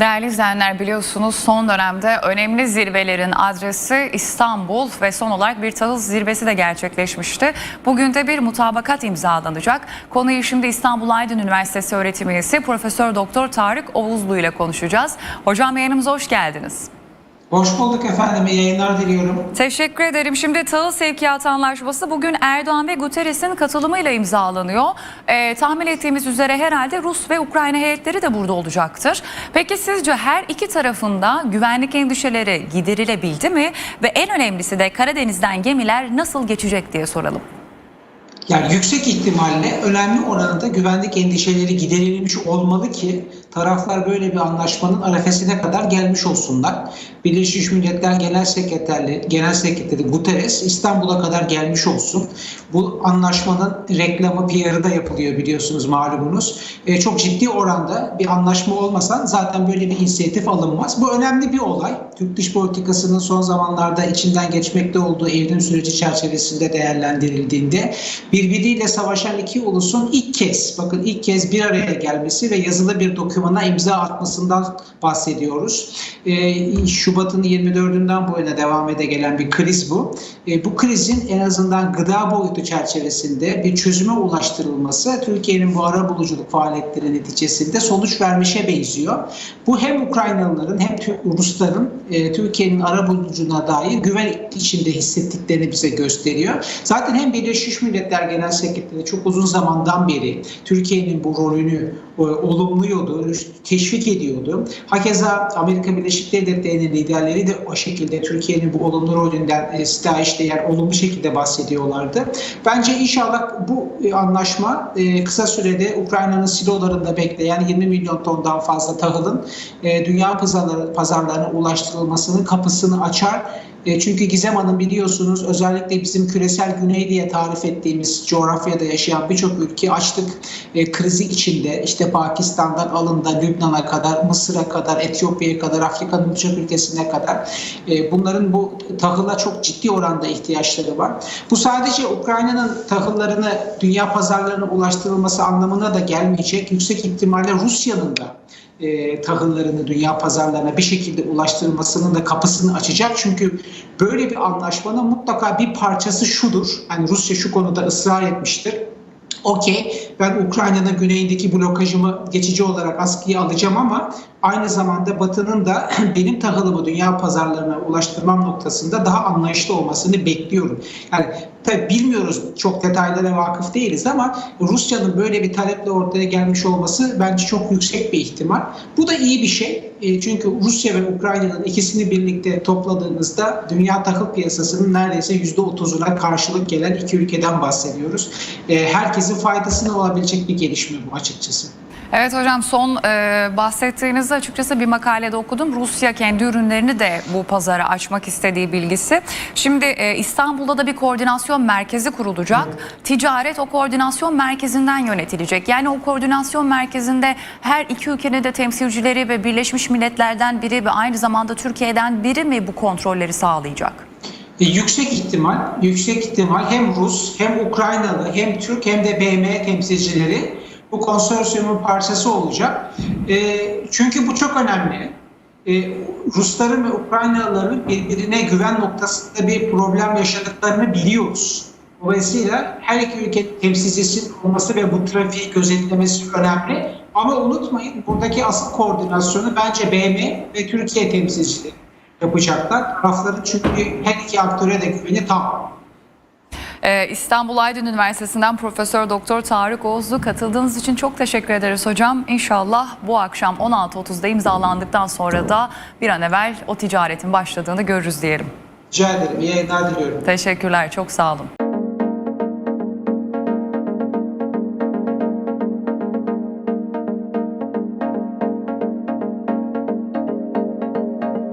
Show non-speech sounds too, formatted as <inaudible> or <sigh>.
Değerli izleyenler biliyorsunuz son dönemde önemli zirvelerin adresi İstanbul ve son olarak bir tahıl zirvesi de gerçekleşmişti. Bugün de bir mutabakat imzalanacak. Konuyu şimdi İstanbul Aydın Üniversitesi öğretim üyesi Profesör Doktor Tarık Oğuzlu ile konuşacağız. Hocam yayınımıza hoş geldiniz. Hoş bulduk efendim. İyi yayınlar diliyorum. Teşekkür ederim. Şimdi tahıl sevkiyatı anlaşması bugün Erdoğan ve Guterres'in katılımıyla imzalanıyor. Ee, tahmin ettiğimiz üzere herhalde Rus ve Ukrayna heyetleri de burada olacaktır. Peki sizce her iki tarafında güvenlik endişeleri giderilebildi mi? Ve en önemlisi de Karadeniz'den gemiler nasıl geçecek diye soralım. Yani yüksek ihtimalle önemli oranda güvenlik endişeleri giderilmiş olmalı ki taraflar böyle bir anlaşmanın arefesine kadar gelmiş olsunlar. Birleşmiş Milletler Genel Sekreterliği, Genel Sekreteri Guterres İstanbul'a kadar gelmiş olsun. Bu anlaşmanın reklamı, PR'ı da yapılıyor biliyorsunuz malumunuz. E, çok ciddi oranda bir anlaşma olmasa zaten böyle bir inisiyatif alınmaz. Bu önemli bir olay. Türk dış politikasının son zamanlarda içinden geçmekte olduğu evrim süreci çerçevesinde değerlendirildiğinde birbiriyle savaşan iki ulusun ilk kez, bakın ilk kez bir araya gelmesi ve yazılı bir dokümana imza atmasından bahsediyoruz. E, Şubat'ın 24'ünden bu yana devam ede gelen bir kriz bu. E, bu krizin en azından gıda boyutu çerçevesinde bir çözüme ulaştırılması Türkiye'nin bu ara buluculuk faaliyetleri neticesinde sonuç vermişe benziyor. Bu hem Ukraynalıların hem Rusların e, Türkiye'nin ara bulucuna dair güven içinde hissettiklerini bize gösteriyor. Zaten hem Birleşmiş Milletler Genel Sekreteri çok uzun zamandan beri Türkiye'nin bu rolünü e, olumluyordu, teşvik ediyordu. Hakeza Amerika Birleşik Devletleri'nin liderleri de o şekilde Türkiye'nin bu olumlu rolünden e, değer olumlu şekilde bahsediyorlardı. Bence inşallah bu e, anlaşma e, kısa sürede Ukrayna'nın silolarında bekleyen 20 milyon tondan fazla tahılın dünya pazarları, pazarlarına ulaştırılmasının kapısını açar. E, Çünkü Gizem Hanım biliyorsunuz özellikle bizim küresel güney diye tarif ettiğimiz coğrafyada yaşayan birçok ülke açlık e, krizi içinde işte Pakistan'dan alın da Lübnan'a kadar, Mısır'a kadar, Etiyopya'ya kadar, Afrika'nın birçok ülkesine kadar e, bunların bu tahıla çok ciddi oranda ihtiyaçları var. Bu sadece Ukrayna'nın tahıllarını dünya pazarlarına ulaştırılması anlamına da gelmeyecek. Yüksek ihtimalle Rusya'nın da e, tahıllarını dünya pazarlarına bir şekilde ulaştırılmasının da kapısını açacak. Çünkü böyle bir anlaşmanın mutlaka bir parçası şudur. Hani Rusya şu konuda ısrar etmiştir. Okey ben Ukrayna'nın güneyindeki blokajımı geçici olarak askıya alacağım ama aynı zamanda Batı'nın da <clears throat> benim tahılımı dünya pazarlarına ulaştırmam noktasında daha anlayışlı olmasını bekliyorum. Yani tabii bilmiyoruz çok detaylara vakıf değiliz ama Rusya'nın böyle bir taleple ortaya gelmiş olması bence çok yüksek bir ihtimal. Bu da iyi bir şey. E, Çünkü Rusya ve Ukrayna'nın ikisini birlikte topladığımızda dünya tahıl piyasasının neredeyse %30'una karşılık gelen iki ülkeden bahsediyoruz. E, Herkesin faydasına olabilecek bir gelişme bu açıkçası. Evet hocam son e, bahsettiğinizde açıkçası bir makalede okudum. Rusya kendi ürünlerini de bu pazara açmak istediği bilgisi. Şimdi e, İstanbul'da da bir koordinasyon merkezi kurulacak. Ticaret o koordinasyon merkezinden yönetilecek. Yani o koordinasyon merkezinde her iki ülkenin de temsilcileri ve Birleşmiş Milletler'den biri ve aynı zamanda Türkiye'den biri mi bu kontrolleri sağlayacak? E, yüksek ihtimal, yüksek ihtimal hem Rus, hem Ukraynalı, hem Türk, hem de BM temsilcileri bu konsorsiyumun parçası olacak. E, çünkü bu çok önemli. E, Rusların ve Ukraynalıların birbirine güven noktasında bir problem yaşadıklarını biliyoruz. Dolayısıyla her iki ülke temsilcisinin olması ve bu trafiği gözetlemesi önemli. Ama unutmayın buradaki asıl koordinasyonu bence BM ve Türkiye temsilcileri yapacaklar. Tarafların çünkü her iki aktöre de güveni tam. Ee, İstanbul Aydın Üniversitesi'nden Profesör Doktor Tarık Oğuzlu katıldığınız için çok teşekkür ederiz hocam. İnşallah bu akşam 16.30'da imzalandıktan sonra da bir an evvel o ticaretin başladığını görürüz diyelim. Rica ederim. İyi yayınlar diliyorum. Teşekkürler, çok sağ olun.